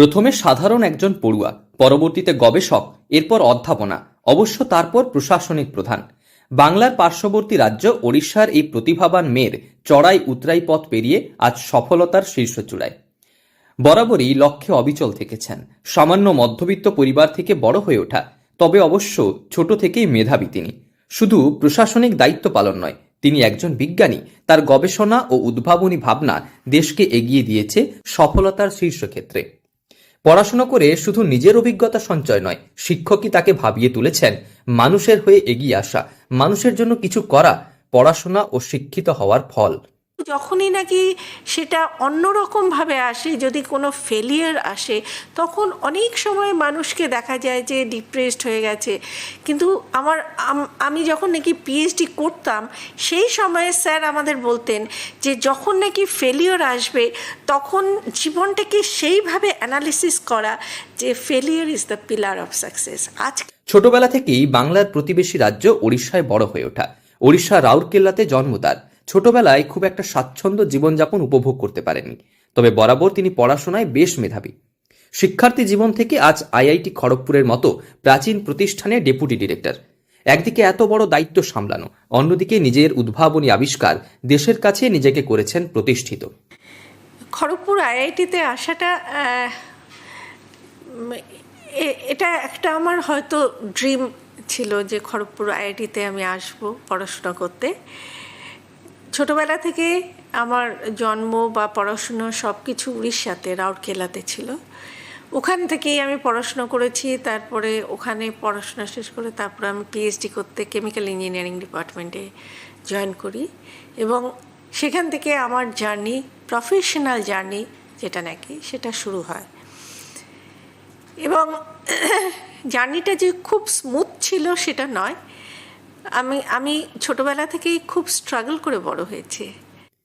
প্রথমে সাধারণ একজন পড়ুয়া, পরবর্তীতে গবেষক, এরপর অধ্যাপনা, অবশ্য তারপর প্রশাসনিক প্রধান। বাংলার পার্শ্ববর্তী রাজ্য ওড়িশার এই প্রতিভাবান মেয়ের চড়াই উতরাই পথ পেরিয়ে আজ সফলতার শীর্ষ চূড়ায় বরাবরই লক্ষ্যে অবিচল থেকেছেন। সামান্য মধ্যবিত্ত পরিবার থেকে বড় হয়ে ওঠা, তবে অবশ্য ছোট থেকেই মেধাবী তিনি। শুধু প্রশাসনিক দায়িত্ব পালন নয়, তিনি একজন বিজ্ঞানী, তার গবেষণা ও উদ্ভাবনী ভাবনা দেশকে এগিয়ে দিয়েছে সফলতার শীর্ষক্ষেত্রে। পড়াশোনা করে শুধু নিজের অভিজ্ঞতা সঞ্চয় নয়, শিক্ষকই তাকে ভাবিয়ে তুলেছেন। মানুষের হয়ে এগিয়ে আসা, মানুষের জন্য কিছু করা, পড়াশোনা ও শিক্ষিত হওয়ার ফল। যখনই নাকি সেটা অন্যরকমভাবে আসে, যদি কোনো ফেলিয়ার আসে, তখন অনেক সময় মানুষকে দেখা যায় যে ডিপ্রেসড হয়ে গেছে। কিন্তু আমার, আমি যখন নাকি পিএইচডি করতাম, সেই সময়ে স্যার আমাদের বলতেন যে যখন নাকি ফেলিওর আসবে, তখন জীবনটাকে সেইভাবে অ্যানালিসিস করা যে failure is the pillar of success আজ ছোটবেলা থেকেই বাংলার প্রতিবেশী রাজ্য ওড়িশায় বড় হয়ে ওঠা। ওড়িশা রাউরকেল্লাতে জন্ম তার। ছোটবেলায় খুব একটা স্বাচ্ছন্দ্য জীবনযাপন উপভোগ করতে পারেননি। তবে বরাবর তিনি পড়াশোনায় বেশ মেধাবী। শিক্ষার্থী জীবন থেকে আজ আইআইটি খড়গপুরের মতো প্রাচীন প্রতিষ্ঠানে ডেপুটি ডিরেক্টর। একদিকে এত বড় দায়িত্ব সামলানো, অন্যদিকে নিজের উদ্ভাবনী আবিষ্কার দেশের কাছে নিজেকে করেছেন প্রতিষ্ঠিত। খড়গপুর আইআইটিতে আসাটা এটা একটা আমার হয়তো ড্রিম ছিল যে খড়গপুর আইআইটিতে আমি আসব পড়াশোনা করতে। ছোটবেলা থেকে আমার জন্ম বা পড়াশুনো সব কিছু উড়িষ্যাতে, রাউরকেলাতে ছিল। ওখান থেকেই আমি পড়াশোনা করেছি, তারপরে ওখানে পড়াশোনা শেষ করে তারপরে আমি পিএইচডি করতে কেমিক্যাল ইঞ্জিনিয়ারিং ডিপার্টমেন্টে জয়েন করি এবং সেখান থেকে আমার জার্নি প্রফেশনাল জার্নি যেটা নাকি সেটা শুরু হয়। এবং জার্নিটা যে খুব স্মুথ ছিল সেটা নয় আমি আমি ছোটবেলা থেকেই খুব স্ট্রাগল করে বড় হয়েছি।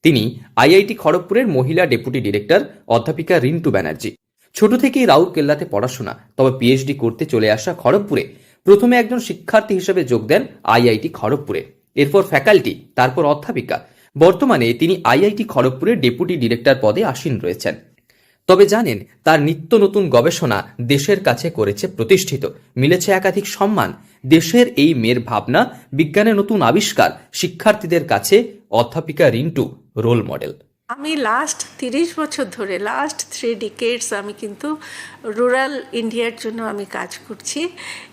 তিনি আইআইটি খড়গপুরের মহিলা ডেপুটি ডিরেক্টর অধ্যাপিকা রিন্টু ব্যানার্জি। ছোট থেকেই রাউরকেল্লাতে পড়াশোনা, তবে পিএইচডি করতে চলে আসা খড়গপুরে প্রথমে একজন শিক্ষার্থী হিসেবে যোগ দেন আইআইটি খড়গপুরে। এরপর ফ্যাকাল্টি, তারপর অধ্যাপিকা। বর্তমানে তিনি আইআইটি খড়গপুরের ডেপুটি ডিরেক্টর পদে আসীন রয়েছেন। তবে জানেন, তার নিত্য নতুন গবেষণা দেশের কাছে করেছে প্রতিষ্ঠিত। মিলেছে একাধিক সম্মান। দেশের এই মেয়ের ভাবনা বিজ্ঞানের নতুন আবিষ্কার, শিক্ষার্থীদের কাছে অধ্যাপিকা রিন্টু রোল মডেল আমি লাস্ট তিরিশ বছর ধরে লাস্ট থ্রি ডিকেটস আমি কিন্তু রুরাল ইন্ডিয়ার জন্য আমি কাজ করছি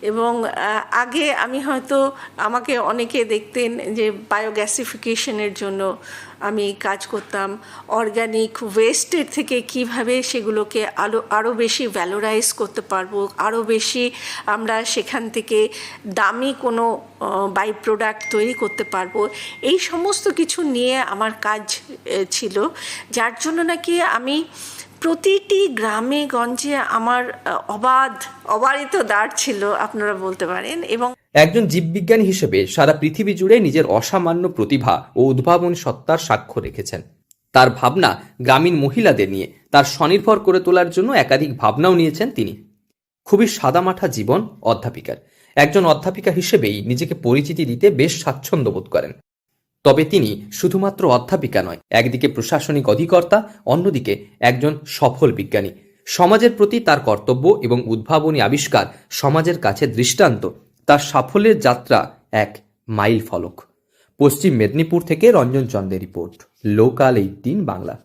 এবং আগে আমি হয়তো আমাকে অনেকে দেখতেন যে বায়োগ্যাসিফিকেশনের জন্য আমি কাজ করতাম। অর্গানিক ওয়েস্টের থেকে কীভাবে সেগুলোকে আরও আরও বেশি ভ্যালোরাইজ করতে পারব আরও বেশি আমরা সেখান থেকে দামি কোনো বাই প্রোডাক্ট তৈরি করতে পারব। এই সমস্ত কিছু নিয়ে আমার কাজ ছিল। যার জন্য নাকি আমি প্রতিটি গ্রামে গঞ্জে আমার অবাধ, অবারিত দ্বার ছিল, আপনারা বলতে পারেন, এবং একজন জীববিজ্ঞানী হিসেবে সারা পৃথিবী জুড়ে নিজের অসামান্য প্রতিভা ও উদ্ভাবনী সত্তার সাক্ষ্য রেখেছেন। তার ভাবনা গ্রামীণ মহিলাদের নিয়ে, তার স্বনির্ভর করে তোলার জন্য একাধিক ভাবনাও নিয়েছেন তিনি। খুবই সাদামাঠা জীবন অধ্যাপিকার। একজন অধ্যাপিকা হিসেবেই নিজেকে পরিচিতি দিতে বেশ স্বাচ্ছন্দ্য বোধ করেন। তবে তিনি শুধুমাত্র অধ্যাপিকা নয়, একদিকে প্রশাসনিক অধিকর্তা, অন্যদিকে একজন সফল বিজ্ঞানী। সমাজের প্রতি তার কর্তব্য এবং উদ্ভাবনী আবিষ্কার সমাজের কাছে দৃষ্টান্ত। তার সাফল্যের যাত্রা এক মাইল ফলক পশ্চিম মেদিনীপুর থেকে রঞ্জন চন্দের রিপোর্ট, লোকাল এইটিন বাংলা।